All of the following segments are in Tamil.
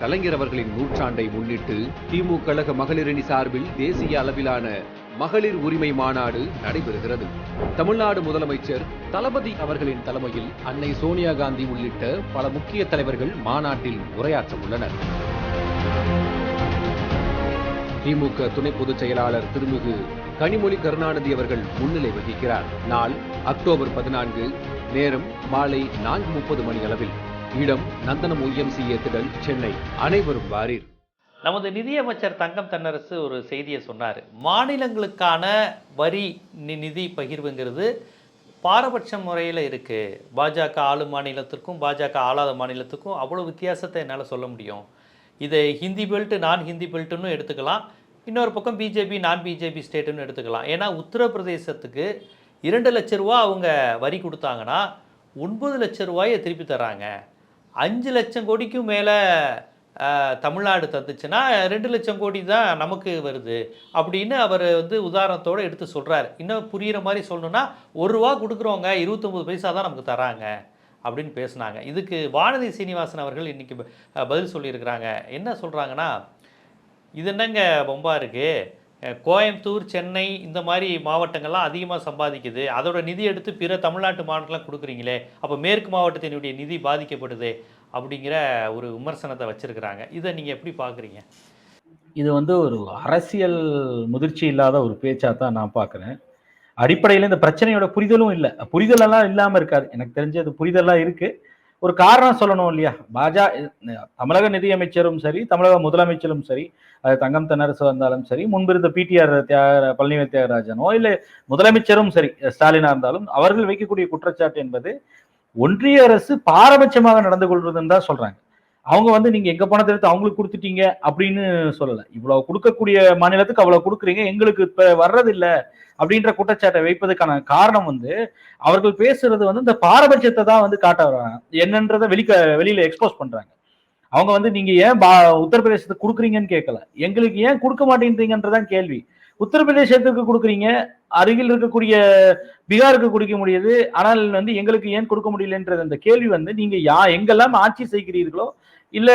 கலைஞர் அவர்களின் நூற்றாண்டை முன்னிட்டு திமுக கழக மகளிரணி சார்பில் தேசிய அளவிலான மகளிர் உரிமை மாநாடு நடைபெறுகிறது. தமிழ்நாடு முதலமைச்சர் தளபதி அவர்களின் தலைமையில் அன்னை சோனியா காந்தி உள்ளிட்ட பல முக்கிய தலைவர்கள் மாநாட்டில் உரையாற்ற உள்ளனர். திமுக துணை பொதுச் செயலாளர் திருமிகு கனிமொழி கருணாநிதி அவர்கள் முன்னிலை வகிக்கிறார். நாள் அக்டோபர் பதினான்கு நேரம் மாலை நான்கு முப்பது மணி அளவில். இடம் நந்தனம் ஒய்எம்சிஏ திடல் சென்னை. அனைவரும் வாரீர். நமது நிதியமைச்சர் தங்கம் தென்னரசு ஒரு செய்தியை சொன்னார். மாநிலங்களுக்கான வரி நி- நிதி பகிர்வுங்கிறது பாரபட்ச முறையில் இருக்குது பாஜக ஆளும் மாநிலத்திற்கும் பாஜக ஆளாத மாநிலத்துக்கும் அவ்வளோ வித்தியாசத்தை என்னால் சொல்ல முடியும். இதை ஹிந்தி பெல்ட் நான் ஹிந்தி பெல்ட்டுன்னு எடுத்துக்கலாம். இன்னொரு பக்கம் பிஜேபி நான் பிஜேபி ஸ்டேட்டுன்னு எடுத்துக்கலாம். ஏன்னா உத்தரப்பிரதேசத்துக்கு இரண்டு லட்ச ரூபா அவங்க வரி கொடுத்தாங்கன்னா ஒன்பது லட்ச ரூபாயை திருப்பி தராங்க அஞ்சு லட்சம் கோடிக்கும் மேலே தமிழ்நாடு தந்துச்சுன்னா ரெண்டு லட்சம் கோடி தான் நமக்கு வருது அப்படின்னு அவர் வந்து உதாரணத்தோடு எடுத்து சொல்கிறார் இன்னும் புரிகிற மாதிரி சொல்லணுன்னா ஒரு ரூபா கொடுக்குறவங்க இருபத்தொம்பது பைசா தான் நமக்கு தராங்க அப்படின்னு பேசுனாங்க. இதுக்கு வானதி சீனிவாசன் அவர்கள் இன்றைக்கி பதில் சொல்லியிருக்கிறாங்க. என்ன சொல்கிறாங்கன்னா இது என்னங்க பொம்பா இருக்குது கோயம்புத்தூர் சென்னை இந்த மாதிரி மாவட்டங்கள்லாம் அதிகமாக சம்பாதிக்குது. அதோட நிதி எடுத்து பிற தமிழ்நாட்டு மாவட்டம்லாம் கொடுக்குறீங்களே அப்போ மேற்கு மாவட்டத்தினுடைய நிதி பாதிக்கப்படுது அப்படிங்கிற ஒரு விமர்சனத்தை வச்சுருக்கிறாங்க. இதை நீங்கள் எப்படி பார்க்குறீங்க இது வந்து ஒரு அரசியல் முதிர்ச்சி இல்லாத ஒரு பேச்சா தான் நான் பார்க்குறேன் அடிப்படையில் இந்த பிரச்சனையோட புரிதலும் இல்லை. புரிதலெல்லாம் இல்லாமல் இருக்காது எனக்கு தெரிஞ்சது புரிதலாக இருக்குது ஒரு காரணம் சொல்லணும் இல்லையா? பாஜா தமிழக நிதியமைச்சரும் சரி தமிழக முதலமைச்சரும் சரி அது தங்கம் தென்னரசு வந்தாலும் சரி முன்பிருந்த பிடிஆர் தியாக பழனிவேல் தியாகராஜனோ இல்லை முதலமைச்சரும் சரி ஸ்டாலினா இருந்தாலும் அவர்கள் வைக்கக்கூடிய குற்றச்சாட்டு என்பது ஒன்றிய அரசு பாரபட்சமாக நடந்து கொள்வதுன்னு தான் சொல்றாங்க. அவங்க வந்து நீங்க எங்க பணத்தை எடுத்து அவங்களுக்கு கொடுத்துட்டீங்க அப்படின்னு சொல்லல. இவ்வளவு கொடுக்கக்கூடிய மாநிலத்துக்கு அவ்வளவு கொடுக்குறீங்க எங்களுக்கு இப்ப வர்றதில்ல அப்படின்ற குற்றச்சாட்டை வைப்பதற்கான காரணம் வந்து அவர்கள் பேசுறது வந்து இந்த பாரபட்சத்தை தான் வந்து காட்ட வர்றாங்க. என்னன்றதை வெளிக்க வெளியில எக்ஸ்போஸ் பண்றாங்க. அவங்க வந்து நீங்க ஏன் பா உத்தரப்பிரதேசத்துக்கு கொடுக்குறீங்கன்னு கேட்கல. எங்களுக்கு ஏன் கொடுக்க மாட்டேன்றீங்கன்றதான் கேள்வி. உத்தரப்பிரதேசத்துக்கு கொடுக்குறீங்க அருகில் இருக்கக்கூடிய பீகாருக்கு கொடுக்க முடியுது ஆனால் வந்து எங்களுக்கு ஏன் கொடுக்க முடியலன்றது அந்த கேள்வி வந்து நீங்க யா எங்கெல்லாம் ஆட்சி செய்கிறீர்களோ இல்ல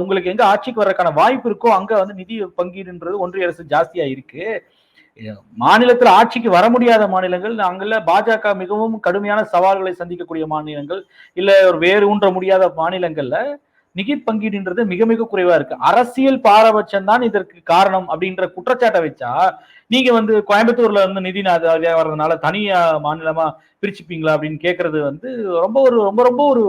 உங்களுக்கு எங்க ஆட்சிக்கு வர்றதுக்கான வாய்ப்பு இருக்கோ அங்க வந்து நிதி பங்கீடுன்றது ஒன்றிய அரசு ஜாஸ்தியா இருக்கு. மாநிலத்தில் ஆட்சிக்கு வர முடியாத மாநிலங்கள் அங்குள்ள பாஜக மிகவும் கடுமையான சவால்களை சந்திக்கக்கூடிய மாநிலங்கள் இல்ல ஒரு வேறு ஊன்ற முடியாத மாநிலங்கள்ல நிகித் பங்கீடுன்றது மிக மிக குறைவா இருக்கு. அரசியல் பாரபட்சம் தான் இதற்கு காரணம் அப்படின்ற குற்றச்சாட்டை வச்சா நீங்க வந்து கோயம்புத்தூர்ல இருந்து நிதி வர்றதுனால தனியா மாநிலமா பிரிச்சுப்பீங்களா அப்படின்னு கேக்குறது வந்து ரொம்ப ஒரு ரொம்ப ரொம்ப ஒரு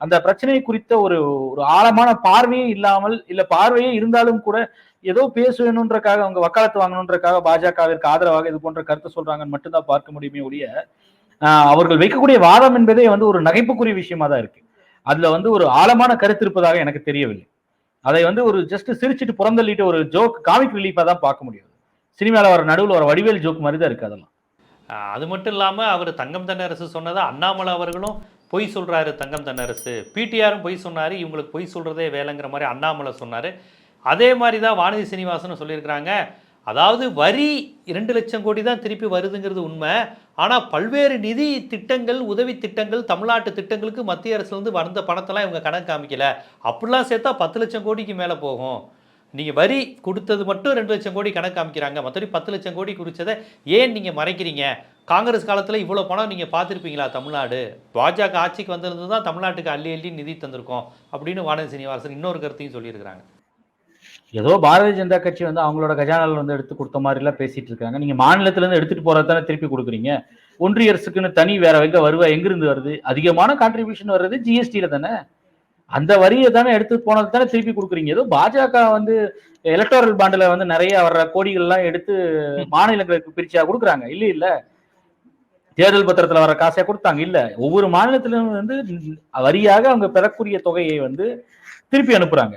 அந்த பிரச்சனை குறித்த ஒரு ஒரு ஆழமான பார்வையே இல்லாமல் இல்ல பார்வையே இருந்தாலும் கூட ஏதோ பேசணுன்றக்காக அவங்க வக்காலத்து வாங்கணுன்றக்காக பாஜகவிற்கு ஆதரவாக இது போன்ற கருத்தை சொல்றாங்கன்னு மட்டும்தான் பார்க்க முடியுமே ஒழிய அவர்கள் வைக்கக்கூடிய வாதம் என்பதே வந்து ஒரு நகைப்புக்குரிய விஷயமா தான் இருக்கு. அதுல வந்து ஒரு ஆழமான கருத்து இருப்பதாக எனக்கு தெரியவில்லை. அதை வந்து ஒரு ஜஸ்ட் சிரிச்சிட்டு புறந்தள்ளிட்டு ஒரு ஜோக் காமிக் ரிலீஃபாக தான் பார்க்க முடியும் சினிமாவில் வர நடுவில் ஒரு வடிவேல் ஜோக் மாதிரி தான் இருக்குது அதெல்லாம். அது மட்டும் இல்லாமல் அவர் தங்கம் தன்னரசு சொன்னதை அண்ணாமலை அவர்களும் பொய் சொல்கிறாரு தங்கம் தன்னரசு. பிடிஆரும் பொய் சொன்னார் இவங்களுக்கு பொய் சொல்கிறதே வேலைங்கிற மாதிரி அண்ணாமலை சொன்னார். அதே மாதிரி தான் வானதி சீனிவாசனும் சொல்லியிருக்கிறாங்க. அதாவது வரி இரண்டு லட்சம் கோடி தான் திருப்பி வருதுங்கிறது உண்மை. ஆனால் பல்வேறு நிதி திட்டங்கள் உதவி திட்டங்கள் தமிழ்நாட்டு திட்டங்களுக்கு மத்திய அரசுலேருந்து வந்த பணத்தெல்லாம் இவங்க கணக்கு காமிக்கல. அப்படிலாம் சேர்த்தா பத்து லட்சம் கோடிக்கு மேலே போகும். நீங்கள் வரி கொடுத்தது மட்டும் ரெண்டு லட்சம் கோடி கணக்கு காமிக்கிறாங்க. மற்றபடி பத்து லட்சம் கோடி குறித்ததை ஏன் நீங்கள் மறைக்கிறீங்க? காங்கிரஸ் காலத்தில் இவ்வளோ பணம் நீங்கள் பார்த்துருப்பீங்களா தமிழ்நாடு? பாஜக ஆட்சிக்கு வந்திருந்து தான் தமிழ்நாட்டுக்கு அள்ளி அள்ளி நிதி தந்திருக்கோம் அப்படின்னு வானதி சீனிவாசன் இன்னொரு கருத்தையும் சொல்லியிருக்கிறாங்க. ஏதோ பாரதிய ஜனதா கட்சி வந்து அவங்களோட கஜானால வந்து எடுத்து கொடுத்த மாதிரி எல்லாம் பேசிட்டு இருக்காங்க. நீங்க மாநிலத்துல இருந்து எடுத்துட்டு போறது தானே திருப்பி கொடுக்குறீங்க. ஒன்றிய அரசுக்குன்னு தனி வேற எங்க வருவா? எங்கிருந்து வருது? அதிகமான கான்ட்ரிபியூஷன் வர்றது ஜிஎஸ்டியில தானே. அந்த வரியை தானே எடுத்து போனது தானே திருப்பி கொடுக்குறீங்க. ஏதோ பாஜக வந்து எலக்டோரல் பாண்டுல வந்து நிறைய வர்ற கோடிகள் எல்லாம் எடுத்து மாநிலங்களுக்கு பிரிச்சா கொடுக்குறாங்க. இல்ல இல்ல. தேர்தல் பத்திரத்துல வர காசையா கொடுத்தாங்க. இல்ல. ஒவ்வொரு மாநிலத்திலும் வந்து வரியாக அவங்க பெறக்கூடிய தொகையை வந்து திருப்பி அனுப்புறாங்க.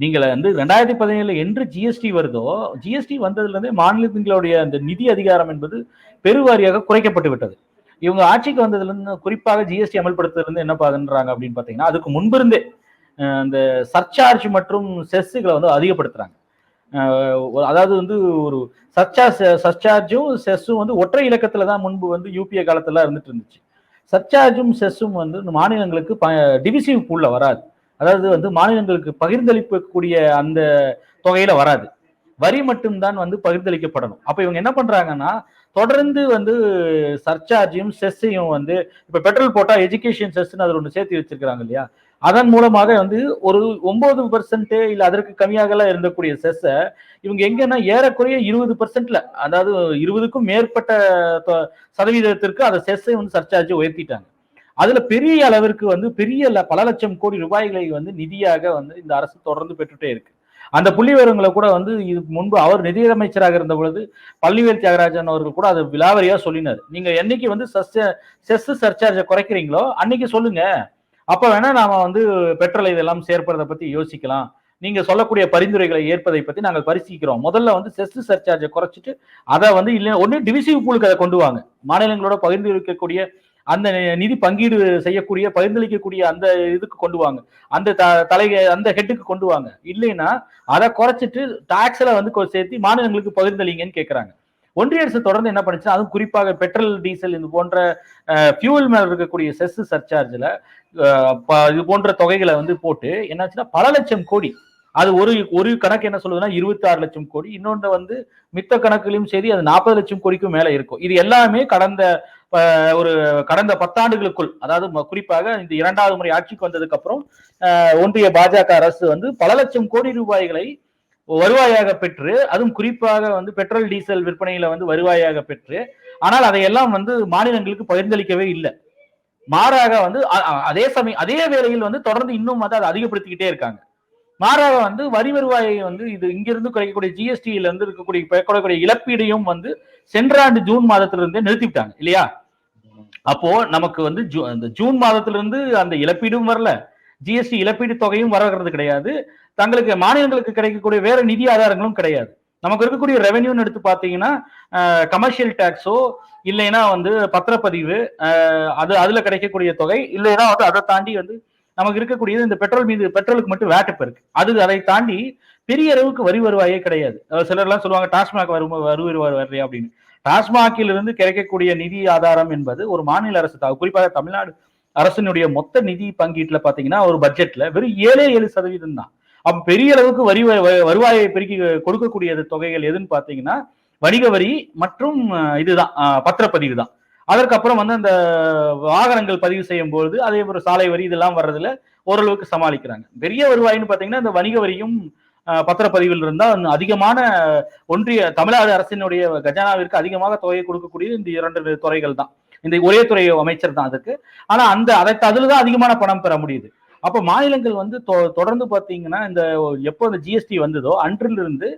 நீங்கள் வந்து ரெண்டாயிரத்தி பதினேழுல என்று ஜிஎஸ்டி வருதோ ஜிஎஸ்டி வந்ததுலேருந்தே மாநிலத்திங்களுடைய மாநிலங்களுடைய அந்த நிதி அதிகாரம் என்பது பெருவாரியாக குறைக்கப்பட்டு விட்டது. இவங்க ஆட்சிக்கு வந்ததுலேருந்து குறிப்பாக ஜிஎஸ்டி அமல்படுத்துறதுலேருந்து என்ன பாக்குறாங்க அப்படின்னு பார்த்தீங்கன்னா அதுக்கு முன்பிருந்தே அந்த சர்ச்சார்ஜ் மற்றும் செஸ்ஸுகளை வந்து அதிகப்படுத்துறாங்க. அதாவது வந்து ஒரு சர்ச்சார்ஜ் சர்ச்சார்ஜும் செஸ்ஸும் வந்து ஒற்றை இலக்கத்தில் தான் முன்பு வந்து யூபிஏ காலத்தில் இருந்துட்டு இருந்துச்சு. சர்ச்சார்ஜும் செஸ்ஸும் வந்து மாநிலங்களுக்கு டிவிசிவ் பூலில் வராது. அதாவது வந்து மாநிலங்களுக்கு பகிர்ந்தளிக்கக்கூடிய அந்த தொகையில வராது. வரி மட்டும்தான் வந்து பகிர்ந்தளிக்கப்படணும். அப்ப இவங்க என்ன பண்றாங்கன்னா தொடர்ந்து வந்து சர்சார்ஜையும் செஸ்ஸையும் வந்து இப்ப பெட்ரோல் போட்டா எஜுகேஷன் செஸ்ன்னு அதில் ஒன்று சேர்த்து வச்சிருக்காங்க இல்லையா? அதன் மூலமாக வந்து ஒரு ஒன்பது பர்சன்ட் இல்ல அதற்கு கம்மியாகலாம் இருந்தக்கூடிய செஸ்ஸை இவங்க எங்கன்னா ஏறக்குறைய இருபது பர்சன்ட்ல அதாவது இருபதுக்கும் மேற்பட்ட சதவீதத்திற்கு அதை செஸ்ஸை வந்து சர்சார்ஜ் உயர்த்திட்டாங்க. அதுல பெரிய அளவிற்கு வந்து பெரிய ல- பல லட்சம் கோடி ரூபாய்களை வந்து நிதியாக வந்து இந்த அரசு தொடர்ந்து பெற்றுட்டே இருக்கு. அந்த புள்ளி விவரங்களை கூட வந்து இது முன்பு அவர் நிதியமைச்சராக இருந்த பொழுது பள்ளிவேல் தியாகராஜன் அவர்கள் கூட அதை விலாவரியா சொல்லினார். நீங்க என்னைக்கு வந்து செஸ் சர்சார்ஜை குறைக்கிறீங்களோ அன்னைக்கு சொல்லுங்க. அப்ப வேணா நாம வந்து பெட்ரோல் இதெல்லாம் சேர்ப்பதை பத்தி யோசிக்கலாம். நீங்க சொல்லக்கூடிய பரிந்துரைகளை ஏற்பதை பத்தி நாங்கள் பரிசீலிக்கிறோம். முதல்ல வந்து செஸ் சர்சார்ஜை குறைச்சிட்டு அதை வந்து இல்லை ஒன்னு டிவிசிவ் பூலுக்கு அதை கொண்டு வாங்க. மாநிலங்களோட பகிர்ந்து இருக்கக்கூடிய அந்த நிதி பங்கீடு செய்யக்கூடிய பகிர்ந்தளிக்கக்கூடிய அந்த இதுக்கு கொண்டு வாங்க. அந்த த- தலை அந்த ஹெட்டுக்கு கொண்டு வாங்க. இல்லைன்னா அதை குறைச்சிட்டு டாக்ஸ்ல வந்து சேர்த்து மாநிலங்களுக்கு பகிர்ந்தளிங்கன்னு கேட்கறாங்க ஒன்றிய அரசு தொடர்ந்து என்ன பண்ணுச்சுன்னா அதுவும் குறிப்பாக பெட்ரோல் டீசல் இது போன்ற ஃபியூல் மேல இருக்கக்கூடிய செஸ் சர்ச்சார்ஜில் இது போன்ற தொகைகளை வந்து போட்டு என்னாச்சுன்னா பல லட்சம் கோடி அது ஒரு ஒரு கணக்கு என்ன சொல்லுதுன்னா இருபத்தி ஆறு லட்சம் கோடி. இன்னொன்று வந்து மித்த கணக்குலையும் சரி அது நாற்பது லட்சம் கோடிக்கும் மேல இருக்கும். இது எல்லாமே கடந்த ஒரு கடந்த பத்தாண்டுகளுக்குள் அதாவது ம- குறிப்பாக இந்த இரண்டாவது முறை ஆட்சிக்கு வந்ததுக்கு அப்புறம் ஒன்றிய பாஜக அரசு வந்து பல லட்சம் கோடி ரூபாய்களை வருவாயாக பெற்று அதுவும் குறிப்பாக வந்து பெட்ரோல் டீசல் விற்பனையில வந்து வருவாயாக பெற்று ஆனால் அதையெல்லாம் வந்து மாநிலங்களுக்கு பகிர்ந்தளிக்கவே இல்லை. மாறாக வந்து அதே சமயம் அதே வேளையில் வந்து தொடர்ந்து இன்னும் வந்து அதை அதிகப்படுத்திக்கிட்டே இருக்காங்க. மாறாக வந்து வரி வருவாயை வந்து இது இங்கிருந்து குறைக்கக்கூடிய ஜிஎஸ்டியில இருந்து இருக்கக்கூடிய குறைக்கக்கூடிய இழப்பீடையும் வந்து சென்ற ஆண்டு ஜூன் மாதத்திலிருந்தே நிறுத்திவிட்டாங்க இல்லையா? அப்போ நமக்கு வந்து ஜூ- அந்த ஜூன் மாதத்திலிருந்து அந்த இழப்பீடும் வரல. ஜிஎஸ்டி இழப்பீடு தொகையும் வரகிறது கிடையாது. தங்களுக்கு மாநிலங்களுக்கு கிடைக்கக்கூடிய வேற நிதி ஆதாரங்களும் கிடையாது. நமக்கு இருக்கக்கூடிய ரெவென்யூன்னு எடுத்து பார்த்தீங்கன்னா கமர்ஷியல் டேக்ஸோ இல்லைன்னா வந்து பத்திரப்பதிவு அது அதுல கிடைக்கக்கூடிய தொகை இல்லைன்னா வந்து அதை தாண்டி வந்து நமக்கு இருக்கக்கூடியது இந்த பெட்ரோல் மீது பெட்ரோலுக்கு மட்டும் வேட் இப்ப இருக்கு. அது அதை தாண்டி பெரிய அளவுக்கு வரி வருவாயே கிடையாது. சிலர்லாம் சொல்லுவாங்க டாஸ்மாக் வரும் வரி வருவாய் வர்றியா அப்படின்னு. டாஸ்மாகிலிருந்து கிடைக்கக்கூடிய நிதி ஆதாரம் என்பது ஒரு மாநில அரசு குறிப்பாக தமிழ்நாடு அரசினுடைய மொத்த நிதி பங்கீட்டுல பாத்தீங்கன்னா ஒரு பட்ஜெட்ல வெறும் ஏழே ஏழு சதவீதம் தான். அப்ப பெரிய அளவுக்கு வரி வ- வருவாயை பெருக்கி கொடுக்கக்கூடிய தொகைகள் எதுன்னு பாத்தீங்கன்னா வணிக வரி மற்றும் இதுதான் பத்திரப்பதிவு தான். அதற்கப்புறம் வந்து அந்த வாகனங்கள் பதிவு செய்யும் பொழுது அதே ஒரு சாலை வரி இதெல்லாம் வர்றதுல ஓரளவுக்கு சமாளிக்கிறாங்க. பெரிய வருவாயின்னு பாத்தீங்கன்னா இந்த வணிக வரியும் பத்திரப்பதிவில் இருந்தால் அதிகமான ஒன்றிய தமிழ்நாடு அரசினுடைய கஜானாவிற்கு அதிகமாக தொகையை கொடுக்கக்கூடிய இந்த இரண்டு துறைகள் தான். இந்த ஒரே துறை அமைச்சர் தான் அதுக்கு. ஆனா அந்த அதை அதுல தான் அதிகமான பணம் பெற முடியுது. அப்ப மாநிலங்கள் வந்து தொ- தொடர்ந்து பாத்தீங்கன்னா இந்த எப்போ இந்த ஜிஎஸ்டி வந்ததோ அன்றிலிருந்து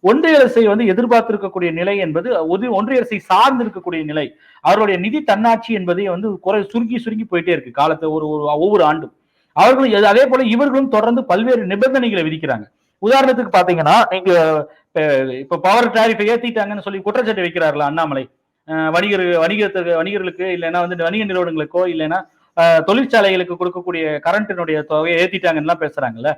ஒன்றிய அரசை வந்து எதிர்பார்த்திருக்கக்கூடிய நிலை என்பது ஒன்றிய அரசை சார்ந்து இருக்கக்கூடிய நிலை. அவருடைய நிதி தன்னாட்சி என்பதை வந்து குறை சுருங்கி சுருங்கி போயிட்டே இருக்கு காலத்தை ஒரு ஒரு ஒவ்வொரு ஆண்டும். அவர்களும் அதே போல இவர்களும் தொடர்ந்து பல்வேறு நிபந்தனைகளை விதிக்கிறாங்க. உதாரணத்துக்கு பாத்தீங்கன்னா நீங்க இப்ப- பவர் டாரிஃபை ஏத்திட்டாங்கன்னு சொல்லி குற்றச்சாட்டு வைக்கிறார்களா அண்ணாமலை? வணிகர் வணிகத்துக்கு வணிகர்களுக்கு இல்லைன்னா வந்து வணிக நிறுவனங்களுக்கோ இல்லைன்னா தொழிற்சாலைகளுக்கு கொடுக்கக்கூடிய கரண்டினுடைய தொகையை ஏத்திட்டாங்கன்னு பேசுறாங்கல்ல.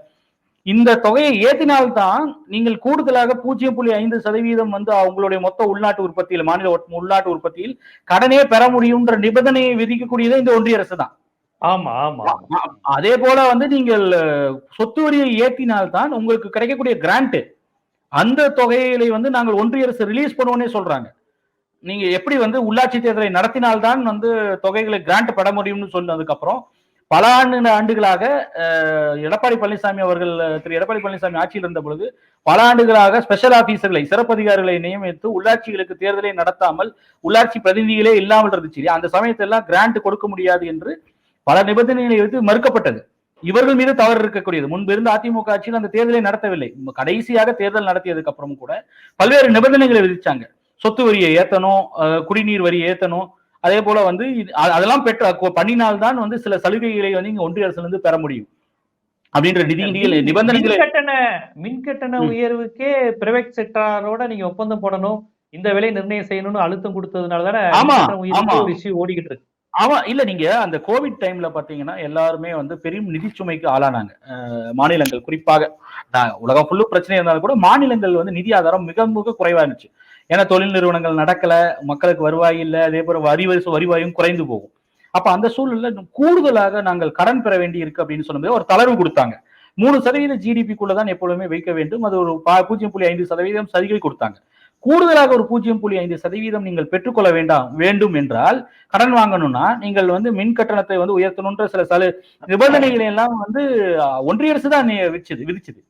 இந்த தொகையை ஏத்தினால்தான் நீங்கள் கூடுதலாக பூஜ்ஜியம் புள்ளி ஐந்து சதவீதம் வந்து அவங்களுடைய மொத்த உள்நாட்டு உற்பத்தியில் மாநில உள்நாட்டு உற்பத்தியில் கடனே பெற முடியும்ன்ற நிபந்தனையை விதிக்கக்கூடியது இந்த ஒன்றிய அரசு தான். ஆமா ஆமா. அதே போல வந்து நீங்கள் சொத்து வரியை ஏற்றினால்தான் உங்களுக்கு கிடைக்கக்கூடிய கிராண்ட் அந்த தொகைகளை வந்து நாங்கள் ஒன்றிய அரசு ரிலீஸ் பண்ணுவோன்னே சொல்றாங்க. நீங்க எப்படி வந்து உள்ளாட்சி தேர்தலை நடத்தினால்தான் வந்து தொகைகளை கிராண்ட் பெற முடியும்னு சொன்னதுக்கு அப்புறம் பல ஆண்டு ஆண்டுகளாக எடப்பாடி பழனிசாமி அவர்கள் திரு எடப்பாடி பழனிசாமி ஆட்சியில் இருந்த பொழுது பல ஆண்டுகளாக ஸ்பெஷல் ஆபீசர்களை சிறப்பு அதிகாரிகளை நியமித்து உள்ளாட்சிகளுக்கு தேர்தலை நடத்தாமல் உள்ளாட்சி பிரதிநிதிகளே இல்லாமல் இருந்துச்சு. அந்த சமயத்தெல்லாம் கிராண்ட் கொடுக்க முடியாது என்று பல நிபந்தனைகளை எடுத்து மறுக்கப்பட்டது. இவர்கள் மீது தவறு இருக்கக்கூடியது. முன்பு இருந்த அதிமுக ஆட்சியில் அந்த தேர்தலை நடத்தவில்லை. கடைசியாக தேர்தல் நடத்தியதுக்கு அப்புறமும் கூட பல்வேறு நிபந்தனைகளை விதிச்சாங்க. சொத்து வரியை ஏத்தணும் குடிநீர் வரி ஏத்தணும் அதே போல வந்து அதெல்லாம் பெற்ற பண்ணினால்தான் வந்து சில சலுகைகளை வந்து இங்க ஒன்றிய அரசுல இருந்து பெற முடியும். அப்படின்ற நிதி நிதி- நிபந்தனைகளை மின் கட்டண மின் கட்டண ம். உயர்வுக்கே பிரைவேட் செக்டாரோட நீங்க ஒப்பந்தம் போடணும். இந்த விலை நிர்ணயம் செய்யணும்னு அழுத்தம் கொடுத்ததுனால தானே ஆமா, ஆமா. ஓடிக்கிட்டு இருக்கு. ஆமா இல்ல நீங்க அந்த கோவிட் டைம்ல பாத்தீங்கன்னா எல்லாருமே வந்து பெரும் நிதி சுமைக்கு ஆளானாங்க. மாநிலங்கள். குறிப்பாக உலகம் ஃபுல்லு பிரச்சனை இருந்தாலும் கூட மாநிலங்கள் வந்து நிதி ஆதாரம் மிக மிக குறைவா இருந்துச்சு. ஏன்னா தொழில் நிறுவனங்கள் நடக்கல மக்களுக்கு வருவாய் இல்லை அதே போல வரி வருவாயும் குறைந்து போகும். அப்ப அந்த சூழல்ல கூடுதலாக நாங்கள் கடன் பெற வேண்டி இருக்கு அப்படின்னு சொல்லும்போது ஒரு தளர்வு கொடுத்தாங்க. மூணு சதவீத ஜிடிபிக்குள்ள தான் எப்பொழுதுமே வைக்க வேண்டும். அது ஒரு பூஜ்ஜியம் புள்ளி ஐந்து சதவீதம் சலுகை கொடுத்தாங்க. கூடுதலாக ஒரு பூஜ்ஜியம் புள்ளி ஐந்து சதவீதம் நீங்கள் பெற்றுக்கொள்ள வேண்டாம் வேண்டும் என்றால் கடன் வாங்கணும்னா நீங்கள் வந்து மின் கட்டணத்தை வந்து உயர்த்தணுன்ற சில சலு நிபந்தனைகளை எல்லாம் வந்து ஒன்றிய அரசு தான் விதிச்சது விதிச்சது.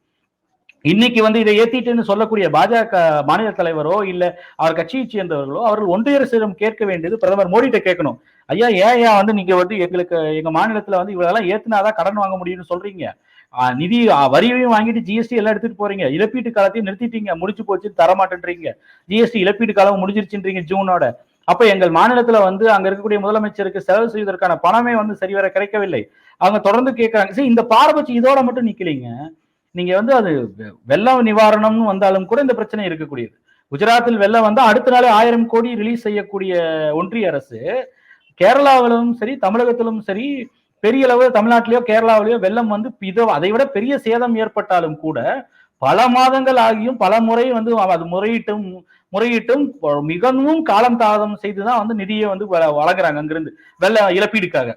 இன்னைக்கு வந்து இதை ஏத்திட்டுன்னு சொல்லக்கூடிய பாஜக மாநில தலைவரோ இல்ல அவர் கட்சியை சேர்ந்தவர்களோ அவர்கள் ஒன்றிய அரசிடம் கேட்க வேண்டியது பிரதமர் மோடிட்ட கேட்கணும். ஐயா ஏன் ஐயா வந்து நீங்க வந்து எங்களுக்கு எங்க மாநிலத்துல வந்து இவ்வளவு ஏத்தினாதான் கடன் வாங்க முடியும்னு சொல்றீங்க? நிதி வரியையும் வாங்கிட்டு ஜிஎஸ்டி எல்லாம் எடுத்துட்டு போறீங்க. இழப்பீட்டு காலத்தையும் நிறுத்திட்டீங்க. முடிச்சு போச்சு தர மாட்டேன்றீங்க ஜிஎஸ்டி இழப்பீட்டு காலம் முடிஞ்சிருச்சுன்றீங்க ஜூனோட. அப்ப எங்கள் மாநிலத்துல வந்து அங்க இருக்கக்கூடிய முதலமைச்சருக்கு செலவு செய்வதற்கான பணமே வந்து சரிவர கிடைக்கவில்லை. அவங்க தொடர்ந்து கேட்கறாங்க சரி இந்த பாரபட்சம் இதோட மட்டும் நிக்கலீங்க. நீங்க வந்து அது வெ- வெள்ளம் நிவாரணம்னு வந்தாலும் கூட இந்த பிரச்சனை இருக்கக்கூடியது. குஜராத்தில் வெள்ளம் வந்தா அடுத்த நாளே ஆயிரம் கோடி ரிலீஸ் செய்யக்கூடிய ஒன்றிய அரசு கேரளாவிலும் சரி தமிழகத்திலும் சரி பெரிய அளவு தமிழ்நாட்டிலேயோ கேரளாவிலேயோ வெள்ளம் வந்து இதோ அதை விட பெரிய சேதம் ஏற்பட்டாலும் கூட பல மாதங்கள் ஆகியும் பல முறை வந்து அது முறையிட்டும் முறையிட்டும் மிகவும் காலம் தாமதம் செய்துதான் வந்து நிதியை வந்து வ- வழங்குறாங்க அங்கிருந்து வெள்ள இழப்பீடுக்காக.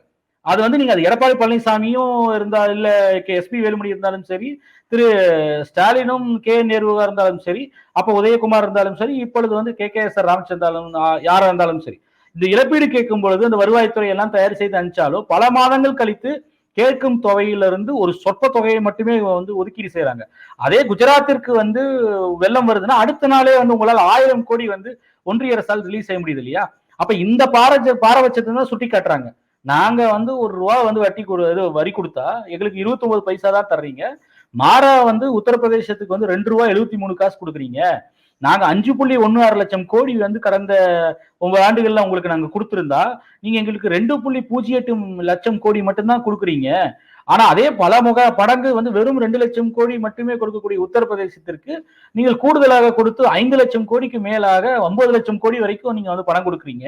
அது வந்து நீங்க அது எடப்பாடி பழனிசாமியும் இருந்தா இல்ல கே எஸ்பி வேலுமணி இருந்தாலும் சரி திரு ஸ்டாலினும் கே நேருவா இருந்தாலும் சரி அப்ப உதயகுமார் இருந்தாலும் சரி இப்பொழுது வந்து கே கே எஸ் ஆர் ராமச்சந்திராலும் யாரா இருந்தாலும் சரி இந்த இழப்பீடு கேட்கும் பொழுது அந்த வருவாய்த்துறை எல்லாம் தயார் செய்து அனுப்பிச்சாலும் பல மாதங்கள் கழித்து கேட்கும் தொகையிலிருந்து ஒரு சொற்ப தொகையை மட்டுமே வந்து ஒதுக்கீடு செய்யறாங்க அதே குஜராத்திற்கு வந்து வெள்ளம் வருதுன்னா அடுத்த நாளே வந்து உங்களால் ஆயிரம் கோடி வந்து ஒன்றிய அரசால் ரிலீஸ் செய்ய முடியுது இல்லையா? அப்ப இந்த பாரஜ பாரபட்சத்தை தான் சுட்டி காட்டுறாங்க. நாங்க வந்து ஒரு ரூபா வந்து வட்டி கொடு இது வரி கொடுத்தா எங்களுக்கு 29 பைசா தான் தர்றீங்க. மாறா வந்து உத்தரப்பிரதேசத்துக்கு வந்து ரெண்டு ரூபா எழுபத்தி மூணு காசு கொடுக்குறீங்க. நாங்க அஞ்சு புள்ளி ஒன்னு ஆறு லட்சம் கோடி வந்து கடந்த ஒன்பது ஆண்டுகள்ல உங்களுக்கு நாங்க கொடுத்திருந்தா நீங்க எங்களுக்கு ரெண்டு புள்ளி பூஜ்ஜியம் எட்டு லட்சம் கோடி மட்டும்தான் கொடுக்குறீங்க. ஆனா அதே பல முக படங்கு வந்து வெறும் ரெண்டு லட்சம் கோடி மட்டுமே கொடுக்கக்கூடிய உத்தரப்பிரதேசத்திற்கு நீங்கள் கூடுதலாக கொடுத்து ஐந்து லட்சம் கோடிக்கு மேலாக ஒன்பது லட்சம் கோடி வரைக்கும் நீங்க வந்து பணம் கொடுக்குறீங்க.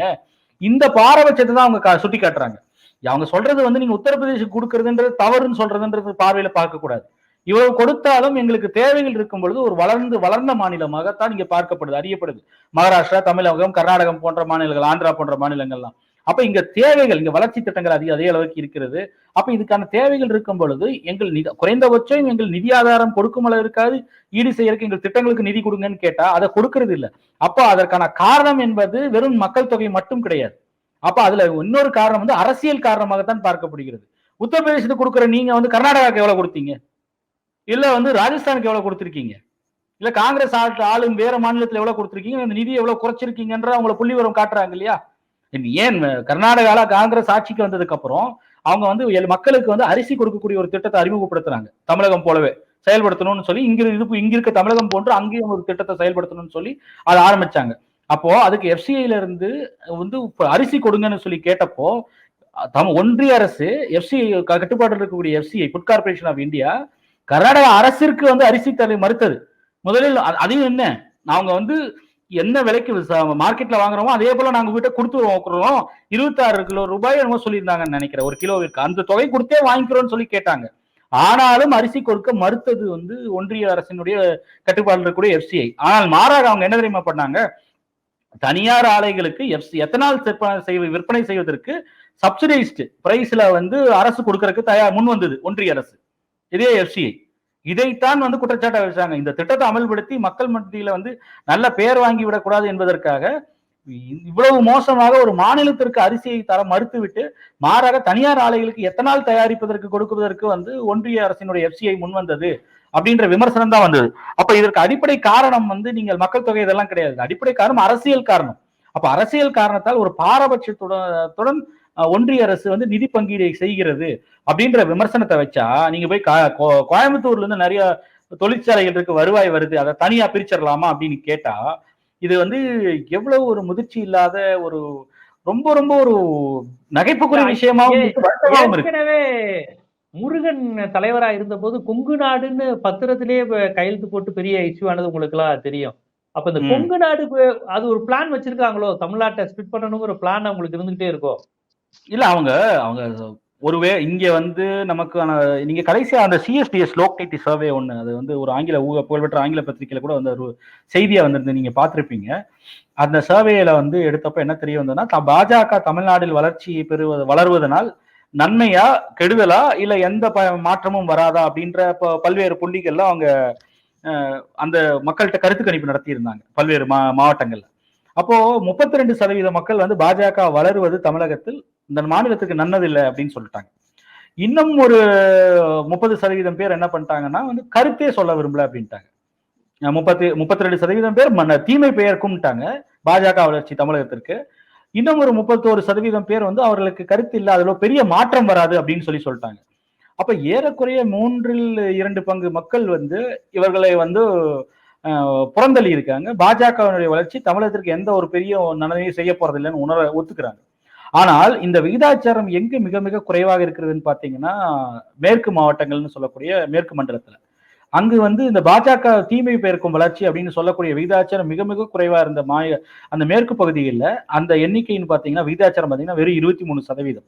இந்த பாரபட்சத்தை தான் அவங்க சுட்டி காட்டுறாங்க அவங்க சொல்றது வந்து நீங்க உத்தரப்பிரதேசம் கொடுக்கறதுன்றது தவறுன்னு சொல்றதுன்றது பார்வையில பார்க்க கூடாது இவ்வளவு கொடுத்தாலும் எங்களுக்கு தேவைகள் இருக்கும் பொழுது ஒரு வளர்ந்து வளர்ந்த மாநிலமாகத்தான் இங்க பார்க்கப்படுது அறியப்படுது. மகாராஷ்டிரா தமிழகம் கர்நாடகம் போன்ற மாநிலங்கள் ஆந்திரா போன்ற மாநிலங்கள்லாம். அப்ப இங்க தேவைகள் இங்க வளர்ச்சி திட்டங்கள் அதிக அதே அளவுக்கு இருக்கிறது. அப்ப இதுக்கான தேவைகள் இருக்கும் பொழுது எங்கள் நிதி குறைந்தபட்சம் எங்கள் நிதி ஆதாரம் கொடுக்கும் அளவு இருக்காது. ஈடு செய்யறதுக்கு எங்கள் திட்டங்களுக்கு நிதி கொடுங்கன்னு கேட்டா அதை கொடுக்கறது இல்ல. அப்ப அதற்கான காரணம் என்பது வெறும் மக்கள் தொகை மட்டும் கிடையாது. அப்ப அதுல இன்னொரு காரணம் வந்து அரசியல் காரணமாகத்தான் பார்க்கப்படுகிறது. உத்தரப்பிரதேசத்துக்கு கொடுக்குற நீங்க வந்து கர்நாடகாவுக்கு எவ்வளவு கொடுத்தீங்க? இல்ல வந்து ராஜஸ்தானுக்கு எவ்வளவு கொடுத்திருக்கீங்க? இல்ல காங்கிரஸ் ஆளு ஆளும் வேற மாநிலத்துல எவ்வளவு கொடுத்திருக்கீங்க? இந்த நிதி எவ்வளவு குறைச்சிருக்கீங்கன்ற அவங்கள புள்ளி விவரம் காட்டுறாங்க இல்லையா? ஏன் கர்நாடகால காங்கிரஸ் ஆட்சிக்கு வந்ததுக்கு அப்புறம் அவங்க வந்து மக்களுக்கு வந்து அரிசி கொடுக்கக்கூடிய ஒரு திட்டத்தை அறிமுகப்படுத்துறாங்க. தமிழகம் போலவே செயல்படுத்தணும்னு சொல்லி இங்க இது இங்க இருக்க தமிழகம் போன்று அங்கேயும் ஒரு திட்டத்தை செயல்படுத்தணும்னு சொல்லி அதை ஆரம்பிச்சாங்க. அப்போ அதுக்கு எஃப்சிஐல இருந்து வந்து அரிசி கொடுங்கன்னு சொல்லி கேட்டப்போ தம் ஒன்றிய அரசு எஃப்சிஐ கட்டுப்பாட்டில் இருக்கக்கூடிய FCI food corporation of India Karnataka அரசிற்கு வந்து அரிசி தலை மறுத்தது. முதலில் அதையும் என்ன? அவங்க வந்து என்ன விலைக்கு மார்க்கெட்ல வாங்குறோமோ அதே போல நாங்க வீட்டை கொடுத்து வாங்குறோம். இருபத்தாறு கிலோ ரூபாய் என்னமோ சொல்லியிருந்தாங்கன்னு நினைக்கிறேன். ஒரு கிலோவிற்கு. அந்த தொகை கொடுத்தே வாங்கிக்கிறோம்னு சொல்லி கேட்டாங்க. ஆனாலும் அரிசி கொடுக்க மறுத்தது வந்து ஒன்றிய அரசினுடைய கட்டுப்பாடு இருக்கக்கூடிய எஃப்சிஐ ஆனால் மாறாக அவங்க என்ன தெரியுமா பண்ணாங்க? தனியார் ஆலைகளுக்கு எஃப்சி எத்தனால் விற்பனை செய்வ விற்பனை செய்வதற்கு சப்சிடைஸ்டு பிரைஸ்ல வந்து அரசு கொடுக்கறதுக்கு தயார் முன் வந்தது ஒன்றிய அரசு. இதே எஃப்சிஐ இதைத்தான் வந்து குற்றச்சாட்டை வச்சாங்க இந்த திட்டத்தை அமல்படுத்தி மக்கள் மத்தியில வந்து நல்ல பெயர் வாங்கி விடக்கூடாது என்பதற்காக இவ்வளவு மோசமாக ஒரு மாநிலத்திற்கு அரிசியை தர மறுத்துவிட்டு மாறாக தனியார் ஆலைகளுக்கு எத்தனால் தயாரிப்பதற்கு கொடுக்குவதற்கு வந்து ஒன்றிய அரசினுடைய எஃப்சிஐ முன் வந்தது அப்படின்ற விமர்சனம் தான் வந்தது. அப்ப இதற்கு அடிப்படை காரணம் வந்து நீங்கள் மக்கள் தொகை இதெல்லாம் கிடையாது. அடிப்படை காரணம் அரசியல் காரணம். அப்ப அரசியல் காரணத்தால் ஒரு பாரபட்சத்துடன் ஒன்றிய அரசு வந்து நிதி பங்கீடை செய்கிறது அப்படின்ற விமர்சனத்தை வச்சா நீங்க போய் கோயம்புத்தூர்ல இருந்து நிறைய தொழிற்சாலைகள் இருக்கு வருவாய் வருது அதை தனியா பிரிச்சிடலாமா அப்படின்னு கேட்டா இது வந்து எவ்வளவு ஒரு முதிர்ச்சி இல்லாத ஒரு ரொம்ப ரொம்ப ஒரு நகைப்புக்குரிய விஷயமாவும் ஏற்கனவே முருகன் தலைவரா இருந்தபோது கொங்கு நாடுன்னு பத்திரத்திலேயே கையெழுத்து போட்டு பெரிய இஷ்யூ ஆனது உங்களுக்கு எல்லாம் தெரியும். அப்ப இந்த. கொங்கு நாடுக்கு அது ஒரு பிளான் வச்சிருக்காங்களோ? தமிழ்நாட்டை ஸ்பிட் பண்ணணுங்கிற பிளான் அவங்களுக்கு இருந்துகிட்டே இருக்கும் இல்ல அவங்க அவங்க ஒருவே இங்க வந்து நமக்கு நீங்க கடைசியா அந்த சிஎஸ்டிஎஸ் லோக்டைட்டி சர்வே ஒண்ணு அது வந்து ஒரு ஆங்கில ஊக புகழ்பெற்ற ஆங்கில பத்திரிகையில கூட வந்து ஒரு செய்தியா வந்திருந்து நீங்க பார்த்திருப்பீங்க. அந்த சர்வேல வந்து எடுத்தப்ப என்ன தெரிய வந்ததுன்னா பாஜக தமிழ்நாட்டில் வளர்ச்சி பெறுவது வளர்வதனால் நன்மையா கெடுதலா இல்ல எந்த ப மாற்றமும் வராதா அப்படின்ற பல்வேறு புள்ளிகள்ல அவங்க அந்த மக்கள்கிட்ட கருத்து கணிப்பு நடத்தியிருந்தாங்க பல்வேறு மா மாவட்டங்கள்ல. அப்போ முப்பத்தி ரெண்டு சதவீத மக்கள் வந்து பாஜக வளருவது தமிழகத்தில் இந்த மாநிலத்துக்கு நல்லதில்லை அப்படின்னு சொல்லிட்டாங்க. இன்னும் ஒரு முப்பது சதவீதம் பேர் என்ன பண்ணிட்டாங்கன்னா வந்து கருத்தே சொல்ல விரும்பல அப்படின்ட்டாங்க. முப்பத்தி முப்பத்தி ரெண்டு சதவீதம் பேர் மன்ன- தீமை பெயர் கும்பிட்டாங்க பாஜக வளர்ச்சி தமிழகத்திற்கு. இன்னும் ஒரு முப்பத்தோரு சதவீதம் பேர் வந்து அவர்களுக்கு கருத்து இல்லை அதுல பெரிய மாற்றம் வராது அப்படின்னு சொல்லி சொல்லிட்டாங்க. அப்ப ஏறக்குறைய மூன்றில் இரண்டு பங்கு மக்கள் வந்து இவர்களை வந்து புறந்தள்ளி இருக்காங்க. பாஜகவினுடைய வளர்ச்சி தமிழகத்திற்கு எந்த ஒரு பெரிய நன்மையும் செய்ய போறதில்லைன்னு உணர ஒத்துக்கிறாங்க. ஆனால் இந்த விகிதாச்சாரம் எங்கு மிக மிக குறைவாக இருக்கிறதுன்னு பாத்தீங்கன்னா மேற்கு மாவட்டங்கள்னு சொல்லக்கூடிய மேற்கு மண்டலத்துல. அங்கு வந்து இந்த பாஜக தீமை பெயர்க்கும் வளர்ச்சி அப்படின்னு சொல்லக்கூடிய விகிதாச்சாரம் மிக மிக குறைவா இருந்த மாய அந்த மேற்கு பகுதிகளில் அந்த எண்ணிக்கைன்னு பாத்தீங்கன்னா விகிதாச்சாரம் பாத்தீங்கன்னா வெறும் இருபத்தி மூணு சதவீதம்.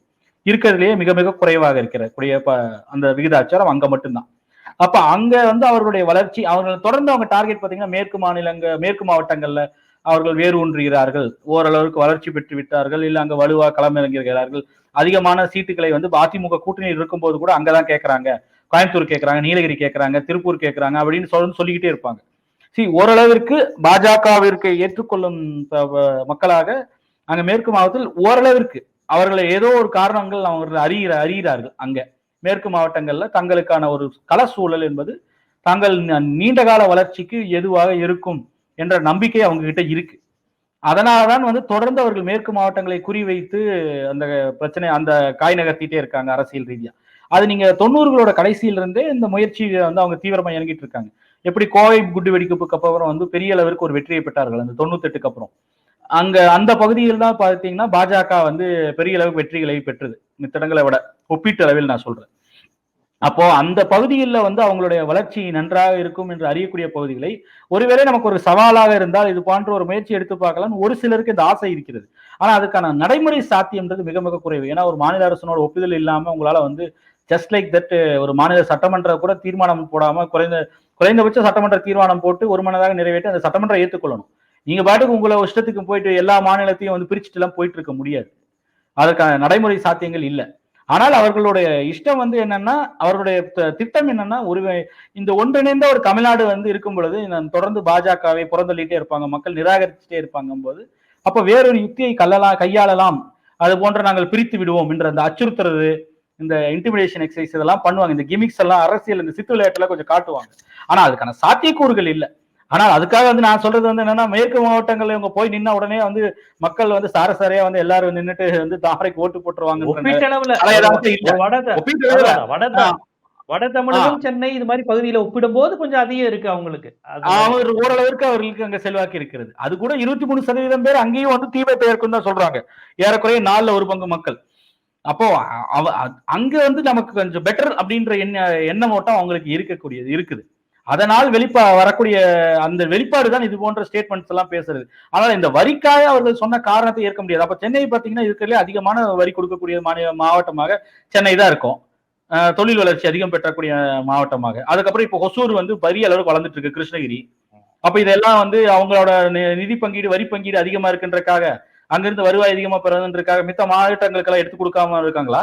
இருக்கிறதுலேயே மிக மிக குறைவாக இருக்கிற கூடிய ப- அந்த விகிதாச்சாரம் அங்க மட்டும்தான். அப்ப அங்க வந்து அவர்களுடைய வளர்ச்சி அவர்கள் தொடர்ந்து அவங்க டார்கெட் பாத்தீங்கன்னா மேற்கு மாநிலங்க மேற்கு மாவட்டங்கள்ல அவர்கள் வேறு ஒன்றுகிறார்கள் ஓரளவுக்கு வளர்ச்சி பெற்று விட்டார்கள். இல்லை அங்கே வலுவா களமிறங்குகிறார்கள். அதிகமான சீட்டுகளை வந்து அதிமுக கூட்டணியில் இருக்கும்போது கூட அங்கதான் கேட்குறாங்க கோயம்புத்தூர் கேட்குறாங்க நீலகிரி கேட்குறாங்க திருப்பூர் கேட்குறாங்க அப்படின்னு சொல்லி சொல்லிக்கிட்டே இருப்பாங்க. சி ஓரளவிற்கு பாஜகவிற்கு ஏற்றுக்கொள்ளும் மக்களாக அங்கே மேற்கு மாவட்டத்தில் ஓரளவிற்கு அவர்களை ஏதோ ஒரு காரணங்கள் அவர்கள் அறிகிற அறிகிறார்கள் அங்கே. மேற்கு மாவட்டங்களில் தங்களுக்கான ஒரு கள சூழல் என்பது தாங்கள் நீண்ட கால வளர்ச்சிக்கு எதுவாக இருக்கும் என்ற நம்பிக்கை அவங்க கிட்ட இருக்கு. அதனாலதான் வந்து தொடர்ந்து அவர்கள் மேற்கு மாவட்டங்களை குறிவைத்து அந்த பிரச்சனை அந்த காய் நகர்த்திட்டே இருக்காங்க அரசியல் ரீதியா. அது நீங்க தொண்ணூறுகளோட கடைசியில இருந்தே இந்த முயற்சியை வந்து அவங்க தீவிரமா இறங்கிட்டு இருக்காங்க. எப்படி கோவை குண்டு வெடிப்புக்கு அப்புறம் வந்து பெரிய அளவிற்கு ஒரு வெற்றியை பெற்றார்கள் அந்த தொண்ணூத்தெட்டுக்கு அப்புறம். அங்க அந்த பகுதியில் தான் பார்த்தீங்கன்னா பாஜக வந்து பெரிய அளவு வெற்றிகளை பெற்றது. மித்தடங்களை விட ஒப்பீட்டு அளவில் நான் சொல்றேன். அப்போ அந்த பகுதிகளில் வந்து அவங்களுடைய வளர்ச்சி நன்றாக இருக்கும் என்று அறியக்கூடிய பகுதிகளை ஒருவேளை நமக்கு ஒரு சவாலாக இருந்தால் இது போன்ற ஒரு முயற்சி எடுத்து பார்க்கலாம் ஒரு சிலருக்கு இந்த ஆசை இருக்கிறது. ஆனா அதுக்கான நடைமுறை சாத்தியம்ன்றது மிக மிக குறைவு. ஏன்னா ஒரு மாநில அரசனோட ஒப்புதல் இல்லாம உங்களால வந்து ஜஸ்ட் லைக் தட் ஒரு மாநில சட்டமன்ற கூட தீர்மானம் போடாம குறைந்த குறைந்தபட்ச சட்டமன்ற தீர்மானம் போட்டு ஒரு மனதாக நிறைவேற்றி அந்த சட்டமன்றம் ஏற்றுக்கொள்ளணும். நீங்க பாட்டுக்கு உங்களை இஷ்டத்துக்கு போயிட்டு எல்லா மாநிலத்தையும் வந்து பிரிச்சுட்டு எல்லாம் போயிட்டு இருக்க முடியாது. அதற்கான நடைமுறை சாத்தியங்கள் இல்லை. ஆனால் அவர்களுடைய இஷ்டம் வந்து என்னன்னா அவர்களுடைய த- திட்டம் என்னன்னா ஒரு இந்த ஒன்றிணைந்த ஒரு தமிழ்நாடு வந்து இருக்கும் பொழுது நான் தொடர்ந்து பாஜகவை புறந்தள்ளிட்டே இருப்பாங்க மக்கள் நிராகரிச்சுட்டே இருப்பாங்க போது அப்ப வேறொரு யுக்தியை கல்லலாம் கையாளலாம் அது போன்ற நாங்கள் பிரித்து விடுவோம் என்ற அந்த அச்சுறுத்துறது இந்த இன்டிமிடேஷன் எக்ஸசைஸ் இதெல்லாம் பண்ணுவாங்க. இந்த கிமிக்ஸ் எல்லாம் அரசியல் இந்த சித்து விளையாட்டுல கொஞ்சம் காட்டுவாங்க. ஆனா அதுக்கான சாத்தியக்கூறுகள் இல்லை. ஆனால் அதுக்காக வந்து நான் சொல்றது வந்து என்னன்னா மேற்கு மாவட்டங்கள்ல இவங்க போய் நின்ன உடனே வந்து மக்கள் வந்து சாரசாரியா வந்து எல்லாரும் வந்து நின்னுட்டு வந்து தாமரைக்கு ஓட்டு போட்டுருவாங்க ஆனா வட தமிழகம் சென்னை இது மாதிரி பகுதியில ஒப்பிடும்போது கொஞ்சம் அதிகம் இருக்கு அவங்களுக்கு. அவர் ஓரளவிற்கு அவர்களுக்கு அங்க செல்வாக்கு இருக்கிறது. அது கூட இருபத்தி மூணு சதவீதம் பேர் அங்கேயும் வந்து தீமை பெயர்க்கும் தான் சொல்றாங்க. ஏறக்குறைய நாலுல ஒரு பங்கு மக்கள். அப்போ அவ அங்க வந்து நமக்கு கொஞ்சம் பெட்டர் அப்படின்ற எண்ண எண்ணம் ஓட்டம் அவங்களுக்கு இருக்கக்கூடியது இருக்குது. அதனால் வெளிப்பா வரக்கூடிய அந்த வெளிப்பாடு தான் இது போன்ற ஸ்டேட்மெண்ட்ஸ் எல்லாம் பேசுறது. ஆனால் இந்த வரிக்காக அவர்கள் சொன்ன காரணத்தை ஏற்க முடியாது. அப்ப சென்னை பாத்தீங்கன்னா இருக்கிறதுல அதிகமான வரி கொடுக்கக்கூடிய மாநில மாவட்டமாக சென்னை தான் இருக்கும். தொழில் வளர்ச்சி அதிகம் பெற்றக்கூடிய மாவட்டமாக. அதுக்கப்புறம் இப்போ ஒசூர் வந்து பெரிய அளவுக்கு வளர்ந்துட்டு இருக்கு கிருஷ்ணகிரி. அப்ப இதெல்லாம் வந்து அவங்களோட நி- நிதி பங்கீடு வரி பங்கீடு அதிகமா இருக்குன்றக்காக அங்கிருந்து வருவாய் அதிகமா பெறதுன்றக்காக மித்த மாவட்டங்களுக்கெல்லாம் எடுத்து கொடுக்காம இருக்காங்களா?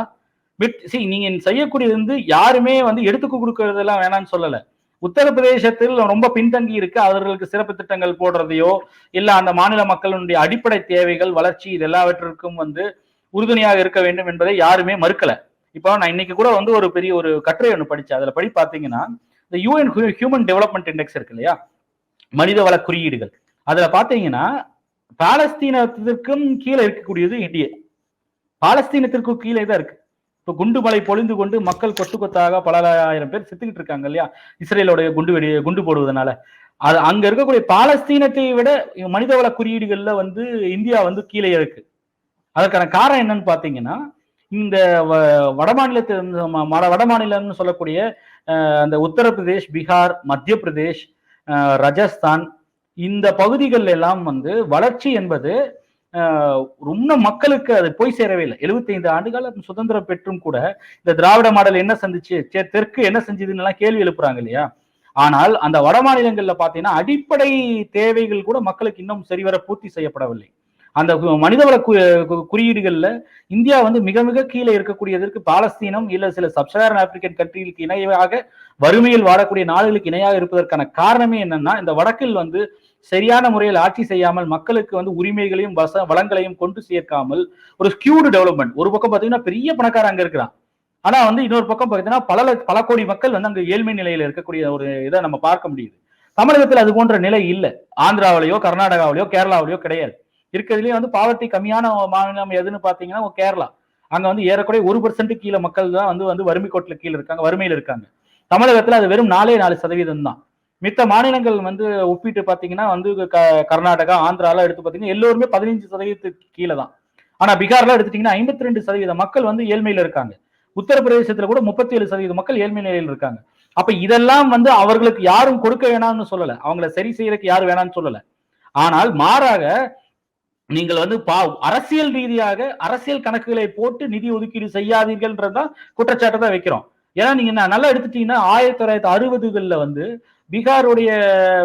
பிட் சி நீங்க செய்யக்கூடியது வந்து யாருமே வந்து எடுத்து கொடுக்கறதெல்லாம் வேணாம்னு சொல்லலை. உத்தரப்பிரதேசத்தில் ரொம்ப பின்தங்கி இருக்கு. அவர்களுக்கு சிறப்பு திட்டங்கள் போடுறதையோ இல்ல அந்த மாநில மக்களுடைய அடிப்படை தேவைகள் வளர்ச்சி இது எல்லாவற்றிற்கும் வந்து உறுதுணையாக இருக்க வேண்டும் என்பதை யாருமே மறுக்கல. இப்போ நான் இன்னைக்கு கூட வந்து ஒரு பெரிய ஒரு கட்டுரை ஒன்று படிச்சேன். அதுல படி பார்த்தீங்கன்னா இந்த யூஎன் ஹியூமன் டெவலப்மெண்ட் இண்டெக்ஸ் இருக்கு இல்லையா? மனித வள குறியீடுகள். அதுல பாத்தீங்கன்னா பாலஸ்தீனத்திற்கும் கீழே இருக்கக்கூடியது இந்தியா. பாலஸ்தீனத்திற்கும் கீழே தான் இருக்கு. இப்போ குண்டு மலை பொழிந்து கொண்டு மக்கள் கொத்து கொத்தாக பல ஆயிரம் பேர் செத்துக்கிட்டு இருக்காங்க இல்லையா? இஸ்ரேலோடைய குண்டு வெடி குண்டு போடுவதனால. அது அங்க இருக்கக்கூடிய பாலஸ்தீனத்தை விட மனிதவள குறியீடுகள்ல வந்து இந்தியா வந்து கீழே இருக்கு. அதற்கான காரணம் என்னன்னு பாத்தீங்கன்னா இந்த வ- ம- வடமாநிலம்னு சொல்லக்கூடிய அந்த உத்தரப்பிரதேஷ் பீகார் மத்திய பிரதேஷ் ராஜஸ்தான் இந்த பகுதிகள் எல்லாம் வந்து வளர்ச்சி என்பது ரொம்ப இன்னும் மக்களுக்கு அது போய் சேரவே இல்லை. 75 ஆண்டுகால சுதந்திரம் பெற்றும் கூட இந்த திராவிட மாடல் என்ன சந்திச்சு தெற்கு என்ன செஞ்சதுன்னு எல்லாம் கேள்வி எழுப்புறாங்க இல்லையா? ஆனால் அந்த வட மாநிலங்கள்ல பாத்தீங்கன்னா அடிப்படை தேவைகள் கூட மக்களுக்கு இன்னும் சரிவர பூர்த்தி செய்யப்படவில்லை. அந்த மனிதவள கு- குறியீடுகள்ல இந்தியா வந்து மிக மிக கீழே இருக்கக்கூடியதற்கு பாலஸ்தீனம் இல்ல சில சப்சகாரன் ஆப்பிரிக்கன் கண்ட்ரிகளுக்கு இணையாக வறுமையில் வாடக்கூடிய நாடுகளுக்கு இணையாக இருப்பதற்கான காரணமே என்னன்னா இந்த வடக்கில் வந்து சரியான முறையில் ஆட்சி செய்யாமல் மக்களுக்கு வந்து உரிமைகளையும் வச வளங்களையும் கொண்டு சேர்க்காமல் ஒரு ஸ்கியூடு டெவலப்மெண்ட் ஒரு பக்கம் பாத்தீங்கன்னா பெரிய பணக்காரன் அங்க இருக்கிறான். ஆனா வந்து இன்னொரு பக்கம் பார்த்தீங்கன்னா பல பல கோடி மக்கள் வந்து அங்க ஏழ்மை நிலையில இருக்கக்கூடிய ஒரு இதை நம்ம பார்க்க முடியுது. தமிழகத்தில் அது போன்ற நிலை இல்லை. ஆந்திராவிலேயோ கர்நாடகாவிலேயோ கேரளாவிலேயோ கிடையாது. இருக்கிறதுலயே வந்து பாவர்ட்டி கம்மியான மாநிலம் எதுன்னு பாத்தீங்கன்னா கேரளா. அங்க வந்து ஏறக்குறைய ஒரு பர்சன்ட் கீழே மக்கள் தான் வந்து வந்து வறுமை கோட்டில் கீழே இருக்காங்க வறுமையில் இருக்காங்க. தமிழகத்துல அது வெறும் நாலே நாலு சதவீதம் தான் மித்த மாநிலங்கள் வந்து ஒப்பிட்டு பாத்தீங்கன்னா வந்து க- கர்நாடகா ஆந்திராலாம் எடுத்து பாத்தீங்கன்னா எல்லோருமே பதினஞ்சு சதவீதத்துக்கு கீழே தான் ஆனா பீகார்ல எடுத்துட்டீங்கன்னா ஐம்பத்தி ரெண்டு சதவீத மக்கள் வந்து ஏழ்மையில இருக்காங்க. உத்தரப்பிரதேசத்துல கூட முப்பத்தி ஏழு சதவீத மக்கள் ஏழ்மை நிலையில் இருக்காங்க. அப்ப இதெல்லாம் வந்து அவர்களுக்கு யாரும் கொடுக்க வேணாம்னு சொல்லல. அவங்கள சரி செய்யறதுக்கு யாரும் வேணாம்னு சொல்லல. ஆனால் மாறாக நீங்கள் வந்து பா அரசியல் ரீதியாக அரசியல் கணக்குகளை போட்டு நிதி ஒதுக்கீடு செய்யாதீர்கள்ன்றதான் குற்றச்சாட்டை தான் வைக்கிறோம். ஏன்னா நீங்க நல்லா எடுத்துட்டீங்கன்னா ஆயிரத்தி தொள்ளாயிரத்தி அறுபதுகள்ல வந்து பீகாருடைய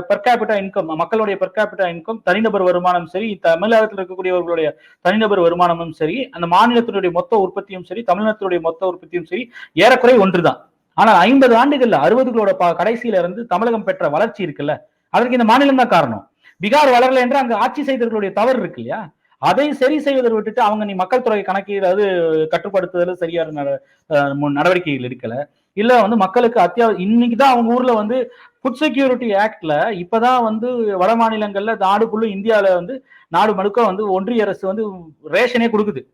பெர் கேபிட்டா இன்கம் மக்களுடைய பெர் கேபிட்டா இன்கம் தனிநபர் வருமானம் சரி தமிழகத்தில் இருக்கக்கூடியவர்களுடைய தனிநபர் வருமானமும் சரி அந்த மாநிலத்தினுடைய மொத்த உற்பத்தியும் சரி தமிழ்நாட்டினுடைய மொத்த உற்பத்தியும் சரி ஏறக்குறை ஒன்றுதான். ஆனால் ஐம்பது ஆண்டுகள்ல அறுபதுகளோட ப- கடைசியில இருந்து தமிழகம் பெற்ற வளர்ச்சி இருக்குல்ல அதற்கு இந்த மாநிலம் தான் காரணம். பீகார் வளரல என்று அங்கு ஆட்சி செய்தவர்களுடைய தவறு இருக்கு இல்லையா? அதை சரி செய்வதை விட்டுட்டு அவங்க நீ மக்கள் தொகை கணக்கீடு அது கட்டுப்படுத்துதல் சரியான நடவடிக்கைகள் எடுக்கல. இல்ல வந்து மக்களுக்கு அத்தியாவசியம் இன்னைக்கு தான் அவங்க ஊர்ல வந்து ஃபுட் செக்யூரிட்டி ஆக்ட்ல இப்பதான் வந்து வட மாநிலங்கள்ல நாடுக்குள்ள இந்தியால வந்து நாடு முழுக்க வந்து ஒன்றிய அரசு வந்து ரேஷனே கொடுக்குது.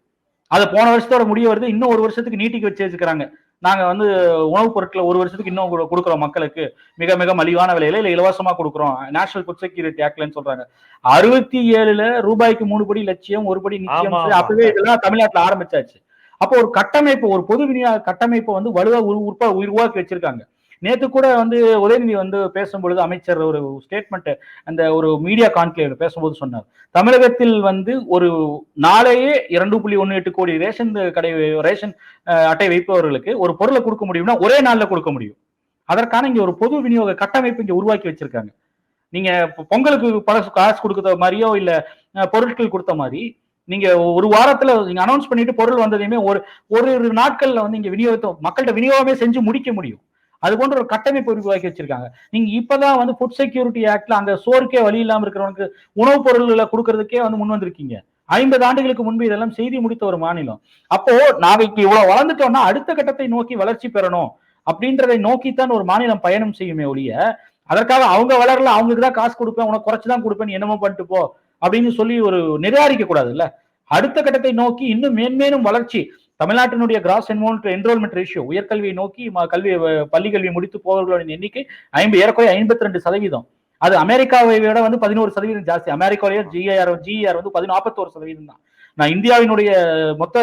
அது போன வருஷத்தோட முடிய வருது. இன்னும் ஒரு வருஷத்துக்கு நீட்டிக்க வச்சு வச்சுக்கிறாங்க. நாங்க வந்து உணவுப் பொருட்களை ஒரு வருஷத்துக்கு இன்னும் கொடு- கொடுக்குறோம் மக்களுக்கு. மிக மிக மலிவான விலையில இல்ல இலவசமா கொடுக்குறோம். நேஷனல் ஃபுட் செக்யூரிட்டி ஆக்ட்லன்னு சொல்றாங்க. அறுபத்தி ஏழுல ரூபாய்க்கு மூணு படி லட்சியம் ஒரு படி நிச்சயம். அப்பவே இதெல்லாம் தமிழ்நாட்டுல ஆரம்பிச்சாச்சு. அப்போ ஒரு கட்டமைப்பு ஒரு பொது விநியோக கட்டமைப்பை வந்து வலுவா உரு- உருவாக்கி வச்சிருக்காங்க. நேத்து கூட வந்து உதயநிதி வந்து பேசும்பொழுது அமைச்சர் ஒரு ஸ்டேட்மெண்ட் அந்த ஒரு மீடியா கான்க்ளேவ்ல பேசும்போது சொன்னார். தமிழகத்தில் வந்து ஒரு நாளையே இரண்டு புள்ளி ஒன்று எட்டு கோடி ரேஷன் கடை ரேஷன் அட்டை வைப்பவர்களுக்கு ஒரு பொருளை கொடுக்க முடியும்னா ஒரே நாளில் கொடுக்க முடியும். அதற்கான இங்க ஒரு பொது விநியோக கட்டமைப்பு இங்க உருவாக்கி வச்சிருக்காங்க. நீங்க பொங்கலுக்கு பல காசு கொடுக்குற மாதிரியோ இல்ல பொருட்கள் கொடுத்த மாதிரி நீங்க ஒரு வாரத்துல நீங்க அனௌன்ஸ் பண்ணிட்டு பொருள் வந்ததையுமே ஒரு ஒரு ஒரு நாட்கள்ல வந்து இங்க விநியோகத்தை மக்கள்கிட்ட விநியோகமே செஞ்சு முடிக்க முடியும். அது போன்ற ஒரு கட்டமைப்பு உருவாக்கி வச்சிருக்காங்க. நீங்க இப்பதான் வந்து ஃபுட் செக்யூரிட்டி ஆக்ட்ல அங்க சோர்க்கே வழி இல்லாம இருக்கிறவனுக்கு உணவுப் பொருள்களை கொடுக்கறதுக்கே வந்து முன் வந்திருக்கீங்க. ஐம்பது ஆண்டுகளுக்கு முன்பு இதெல்லாம் செய்தி முடித்த ஒரு மாநிலம். அப்போ நாளைக்கு இவ்வளவு வளர்ந்துட்டோம்னா அடுத்த கட்டத்தை நோக்கி வளர்ச்சி பெறணும் அப்படின்றதை நோக்கித்தான் ஒரு மாநிலம் பயணம் செய்யுமே ஒழிய அதற்காக அவங்க வளரல அவங்களுக்கு தான் காசு கொடுப்பேன் உனக்கு குறைச்சு தான் கொடுப்பேன் என்னமோ பண்ணிட்டு போ அப்படின்னு சொல்லி ஒரு நிராகரிக்க கூடாது இல்ல அடுத்த கட்டத்தை நோக்கி இன்னும் மேன்மேலும் வளர்ச்சி. தமிழ்நாட்டினுடைய கிராஸ் என்ரோல்மெண்ட் என்ரோல்மெண்ட் ரேஷியோ உயர்கல்வியை நோக்கி கல்வி பள்ளி கல்வி முடித்து போவர்களின் எண்ணிக்கை ஐம்பது ஏறக்குறைய ஐம்பத்தி ரெண்டு சதவீதம். அது அமெரிக்காவை விட வந்து பதினோரு சதவீதம் ஜாஸ்தி. அமெரிக்காவிலேயே ஜிஏஆர் ஜிஆர் வந்து பதினாப்பத்தோரு சதவீதம் தான். நான் இந்தியாவினுடைய மொத்த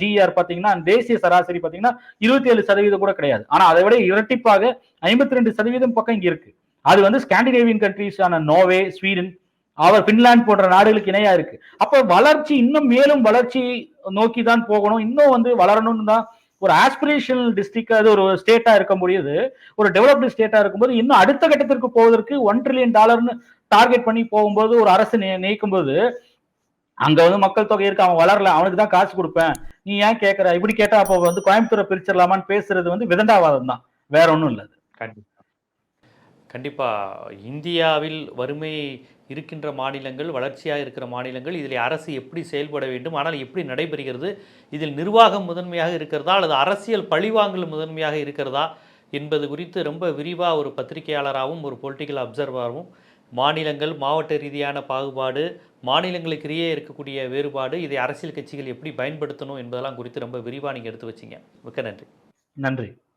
ஜிஆர் பாத்தீங்கன்னா தேசிய சராசரி பாத்தீங்கன்னா இருபத்தி ஏழு சதவீதம் கூட கிடையாது. ஆனா அதை விட இரட்டிப்பாக ஐம்பத்தி ரெண்டு சதவீதம் பக்கம் இங்க இருக்கு. அது வந்து ஸ்காண்டினேவியன் கண்ட்ரீஸான நோவே ஸ்வீடன் அவர் பின்லாந்து போன்ற நாடுகளுக்கு இணையா இருக்கு. அப்ப வளர்ச்சி இன்னும் மேலும் வளர்ச்சி நோக்கி தான் போகணும். இன்னும் வந்து வளரணும்னு தான் ஒரு ஆஸ்பிரேஷனல் டிஸ்ட்ரிக்ட் அது ஒரு ஸ்டேட்டா இருக்க முடியுது. ஒரு டெவலப்டு ஸ்டேட்டா இருக்கும்போது இன்னும் அடுத்த கட்டத்திற்கு போவதற்கு ஒன் ட்ரில்லியன் டாலர்னு டார்கெட் பண்ணி போகும்போது ஒரு அரசு நி- போது அங்க வந்து மக்கள் தொகை இருக்கு. அவன் வளரல அவனுக்கு தான் காசு கொடுப்பேன். நீ ஏன் கேட்கற இப்படி கேட்டா அப்போ வந்து கோயம்புத்தூரை பிரிச்சிடலாமான்னு பேசுறது வந்து விதண்டாவாதம் தான். வேற ஒன்றும் இல்லை கண்டிப்பா. கண்டிப்பா. இந்தியாவில் வறுமை இருக்கின்ற மாநிலங்கள் வளர்ச்சியாக இருக்கிற மாநிலங்கள் இதில் அரசு எப்படி செயல்பட வேண்டும் ஆனால் எப்படி நடைபெறுகிறது இதில் நிர்வாகம் முதன்மையாக இருக்கிறதா அல்லது அரசியல் பழிவாங்கல் முதன்மையாக இருக்கிறதா என்பது குறித்து ரொம்ப விரிவாக ஒரு பத்திரிகையாளராகவும் ஒரு பொலிட்டிக்கல் அப்சர்வராகவும் மாநிலங்கள் மாவட்ட ரீதியான பாகுபாடு மாநிலங்களுக்கிடையே இருக்கக்கூடிய வேறுபாடு இதை அரசியல் கட்சிகள் எப்படி பயன்படுத்தணும் என்பதெல்லாம் குறித்து ரொம்ப விரிவாக நீங்கள் எடுத்து வச்சீங்க. மிக்க நன்றி. நன்றி.